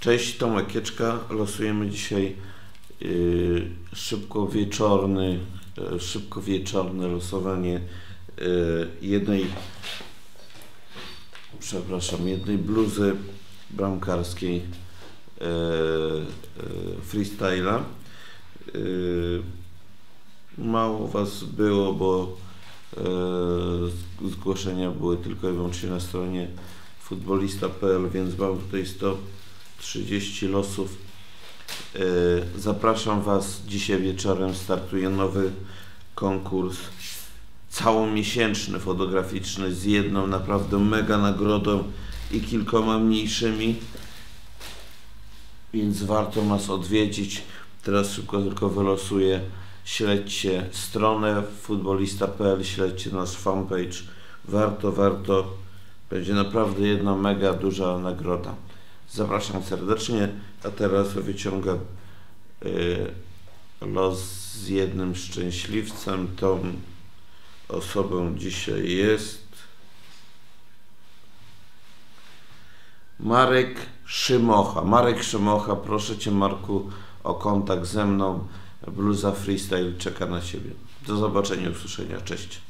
Cześć, Tomek Kieczka. Losujemy dzisiaj yy, szybko wieczorny, yy, szybko wieczorne losowanie yy, jednej, przepraszam, jednej bluzy bramkarskiej freestyla. Mało was było, bo zgłoszenia były tylko i wyłącznie na stronie futbolista.pl, więc mam tutaj 130 losów. Yy, Zapraszam Was. Dzisiaj wieczorem startuje nowy konkurs całomiesięczny, fotograficzny z jedną naprawdę mega nagrodą i kilkoma mniejszymi. Więc warto nas odwiedzić. Teraz szybko tylko wylosuję. Śledźcie stronę futbolista.pl, śledźcie nasz fanpage. Warto, warto. Będzie naprawdę jedna mega duża nagroda. Zapraszam serdecznie, a teraz wyciągam y, los z jednym szczęśliwcem. Tą osobą dzisiaj jest Marek Szymocha. Marek Szymocha, proszę Cię Marku o kontakt ze mną. Bluza Freestyle czeka na Ciebie. Do zobaczenia, usłyszenia. Cześć.